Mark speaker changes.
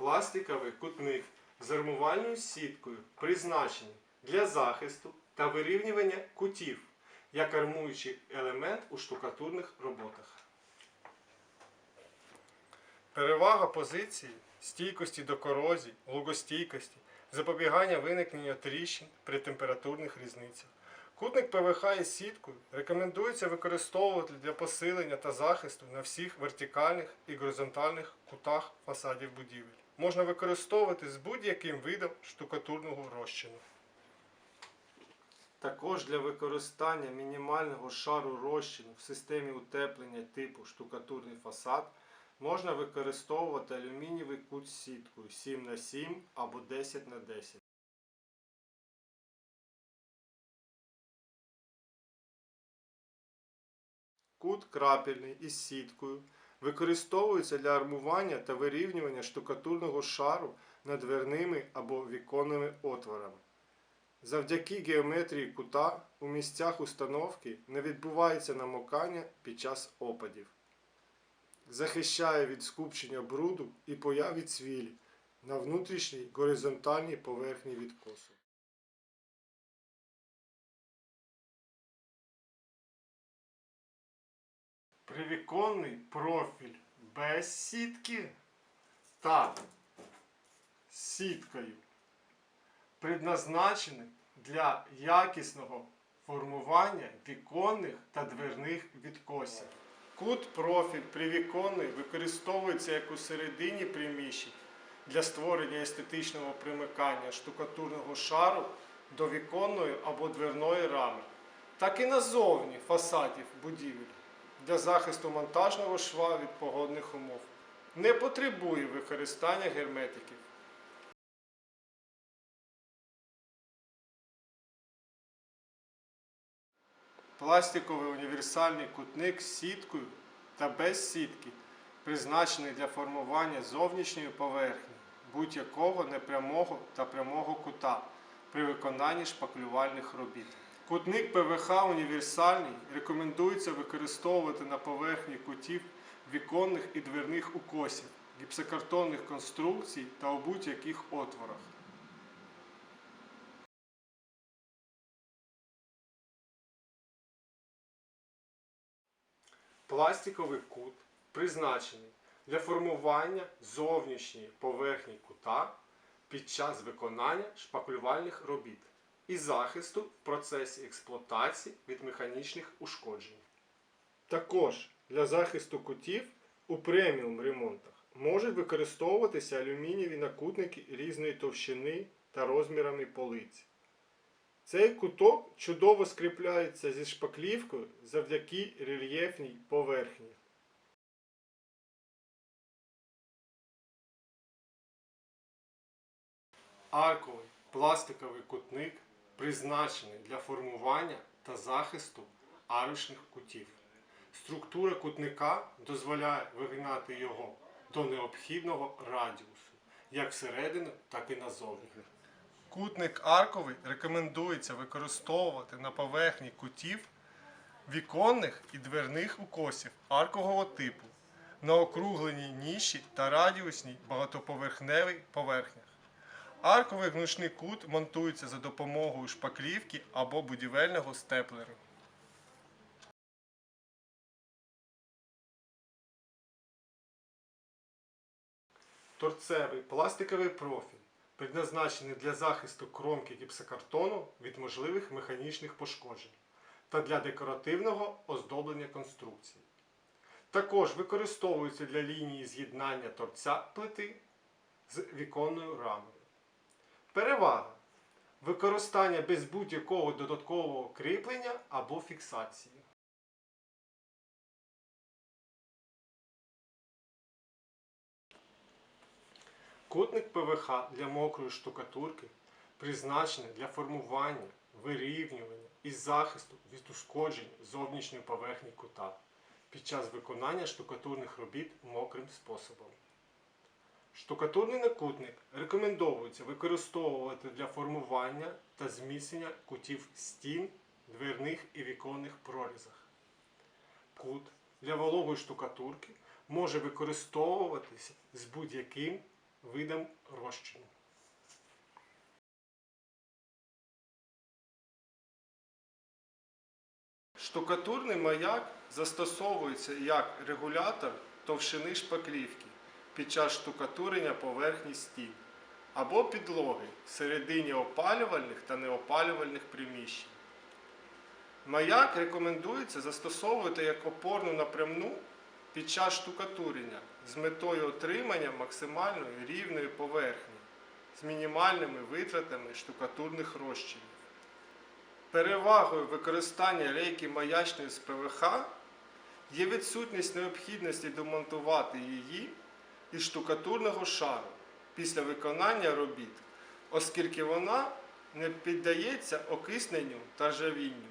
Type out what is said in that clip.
Speaker 1: пластиковий кутник з армувальною сіткою призначений для захисту та вирівнювання кутів як армуючий елемент у штукатурних роботах. Перевага позиції стійкості до корозії, лугостійкості, запобігання виникнення тріщин при температурних різницях. Кутник ПВХ із сіткою рекомендується використовувати для посилення та захисту на всіх вертикальних і горизонтальних кутах фасадів будівель. Можна використовувати з будь-яким видом штукатурного розчину. Також для використання мінімального шару розчину в системі утеплення типу штукатурний фасад можна використовувати алюмінієвий кут з сіткою 7х7 або 10х10. Кут крапельний із сіткою використовується для армування та вирівнювання штукатурного шару над дверними або віконними отворами. Завдяки геометрії кута у місцях установки не відбувається намокання під час опадів. Захищає від скупчення бруду і появи цвілі на внутрішній горизонтальній поверхні відкосу. Привіконний профіль без сітки та сіткою предназначений для якісного формування віконних та дверних відкосів. Кут профіль привіконний використовується як у середині приміщень для створення естетичного примикання штукатурного шару до віконної або дверної рами, так і назовні фасадів будівель для захисту монтажного шва від погодних умов. Не потребує використання герметиків. Пластиковий універсальний кутник з сіткою та без сітки, призначений для формування зовнішньої поверхні будь-якого непрямого та прямого кута при виконанні шпаклювальних робіт. Кутник ПВХ універсальний рекомендується використовувати на поверхні кутів віконних і дверних укосів, гіпсокартонних конструкцій та у будь-яких отворах. Пластиковий кут призначений для формування зовнішньої поверхні кута під час виконання шпаклювальних робіт і захисту в процесі експлуатації від механічних ушкоджень. Також для захисту кутів у преміум ремонтах можуть використовуватися алюмінієві накутники різної товщини та розмірами полиць. Цей куток чудово скріпляється зі шпаклівкою завдяки рельєфній поверхні. Арковий пластиковий кутник призначений для формування та захисту арочних кутів. Структура кутника дозволяє вигинати його до необхідного радіусу, як всередину, так і назовні. Кутник арковий рекомендується використовувати на поверхні кутів віконних і дверних укосів аркового типу на округленій ніші та радіусній багатоповерхневій поверхнях. Арковий гнучний кут монтується за допомогою шпаклівки або будівельного степлеру. Торцевий пластиковий профіль предназначений для захисту кромки гіпсокартону від можливих механічних пошкоджень та для декоративного оздоблення конструкції. Також використовується для лінії з'єднання торця плити з віконною рамою. Перевага використання без будь-якого додаткового кріплення або фіксації. Кутник ПВХ для мокрої штукатурки призначений для формування, вирівнювання і захисту від ушкоджень зовнішньої поверхні кута під час виконання штукатурних робіт мокрим способом. Штукатурний накутник рекомендовується використовувати для формування та зміцнення кутів стін, дверних і віконних прорізах. Кут для вологої штукатурки може використовуватися з будь-яким видом розчину. Штукатурний маяк застосовується як регулятор товщини шпаклівки під час штукатурення поверхні стін або підлоги всередині опалювальних та неопалювальних приміщень. Маяк рекомендується застосовувати як опорну напрямну під час штукатурення з метою отримання максимальної рівної поверхні з мінімальними витратами штукатурних розчинів. Перевагою використання рейки маячної з ПВХ є відсутність необхідності демонтувати її із штукатурного шару після виконання робіт, оскільки вона не піддається окисненню та ржавінню.